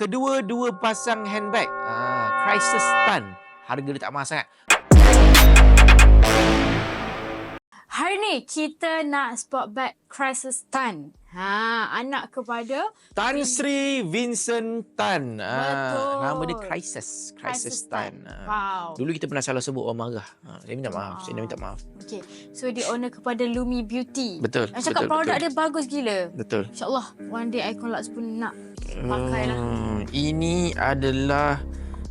kedua-dua pasang handbag. Ah, crisis Tan. Harga dia tak mahal sangat. Hari ni kita nak spot bag Crisis Tan. Ha, anak kepada Tan Sri Vincent Tan. Ah, Betul. nama dia Crisis. Crisis, Tan. Ah. Wow. Dulu kita pernah salah sebut orang marah. Ha, saya minta maaf. Saya Ah. minta maaf. Okay. So dia owner kepada Lumi Beauty. Betul. Saya cakap betul, produk betul. dia bagus gila. Betul. InsyaAllah one day Icon Lux pun nak pakai lah. Hmm, ini adalah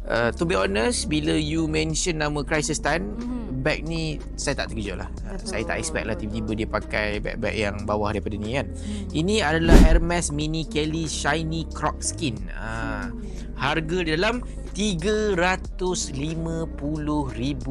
uh, to be honest bila you mention nama Crisis Tan, Mhm. Bag ni saya tak terkejut lah. Betul. saya tak expect lah tiba-tiba dia pakai bag-bag yang bawah daripada ni kan. Hmm. Ini adalah Hermes Mini Kelly Shiny Croc Skin. Uh, harga dia dalam RM350,000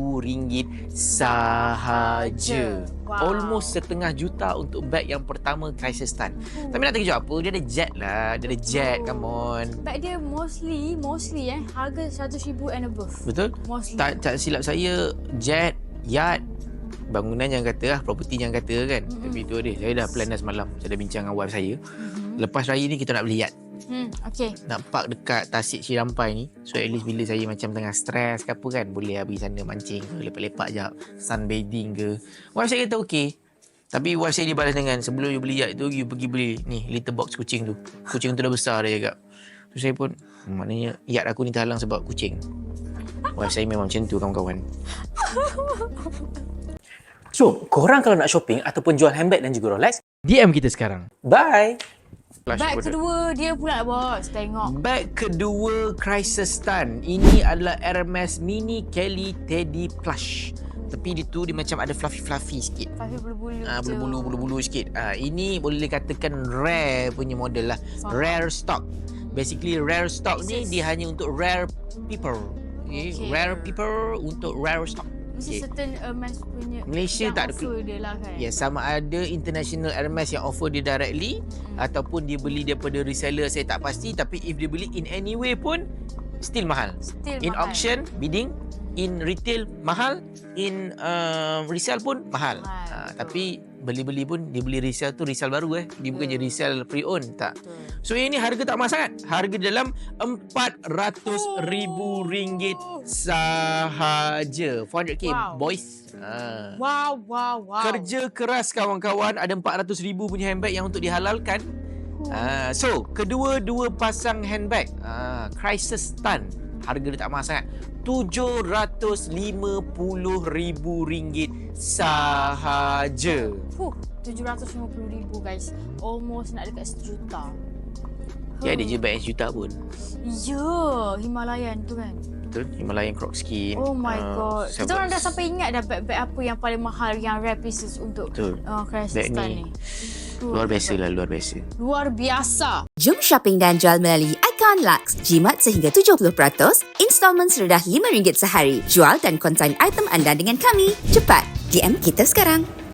sahaja. Wow. Almost setengah juta untuk bag yang pertama Crisis Tan. Tapi nak terkejut apa? Dia ada jet lah. Dia ada jet, come on. Bag dia mostly, mostly eh, harga RM100,000 and above. Betul? Mostly. Tak, tak silap saya, jet, yacht, bangunan yang kata lah, property yang kata kan. Mm-mm. Tapi tu dia, saya dah plan dah semalam. Saya dah bincang dengan wife saya. Mhm. Lepas raya ni kita nak beli yacht. Hmm, okay. Nak park dekat Tasik Cirampai ni. So at least bila saya macam tengah stres ke apa kan, boleh lah pergi sana mancing ke, lepak-lepak jap, sunbathing ke. Wife saya kata okey. Tapi wife saya dia balas dengan sebelum you beli yacht tu, you pergi beli ni litter box kucing tu. Kucing tu dah besar dia cakap. So saya pun, "Hmm, maknanya yacht aku ni terhalang sebab kucing. Wife saya memang macam tu kawan-kawan. So, korang kalau nak shopping ataupun jual handbag dan juga Rolex, DM kita sekarang. bye! Flash Bag kedua dia pula bos. Tengok. Bag kedua Crisis Tan. Ini adalah Hermes Mini Kelly Teddy Plush. Tapi dia tu dia macam ada fluffy-fluffy sikit. Tapi bulu-bulu Ah, bulu-bulu bulu-bulu sikit. Ah, ini boleh dikatakan rare punya model lah. Faham. Rare stock. Basically rare stock ni dia hanya untuk rare people. Okay. Okay. Rare people untuk rare stock. Mesti Okay. certain Hermes punya Malaysia tak ada dia lah kan. Ya, sama ada international Hermes yang offer dia directly Hmm. ataupun dia beli daripada reseller saya tak pasti tapi if dia beli in any way pun still mahal. Still In mahal. auction bidding, in retail mahal, in uh, resell pun mahal. Mahal, Uh, betul. tapi beli-beli pun dia beli resell tu resell baru eh. Dia bukan je Betul. resell pre-own tak. Betul. So yang ni harga tak mahal sangat. Harga dalam RM400,000 sahaja. 400k Wow. boys. Uh. Wow, wow, wow. Kerja keras kawan-kawan ada 400,000 punya handbag yang untuk dihalalkan. Ah, so, kedua-dua pasang handbag, ah, Crisis Tan, harga dia tak mahal sangat. RM750,000 sahaja. Huh, RM750,000 guys. Almost nak dekat sejuta. Dia ada je bag sejuta pun. Ya, Himalayan tu kan. Betul? Himalayan Croc Skin. Oh my ah, god. Kita sahabat- orang dah sampai ingat dah bag-bag apa yang paling mahal yang rare pieces untuk Betul. uh, Crisis Bag Tan ni ni. Luar biasa lah, luar biasa. Luar biasa. Jom shopping dan jual melalui Icon Lux. Jimat sehingga 70%, installment serendah RM5 sehari. Jual dan konsign item anda dengan kami. Cepat, DM kita sekarang.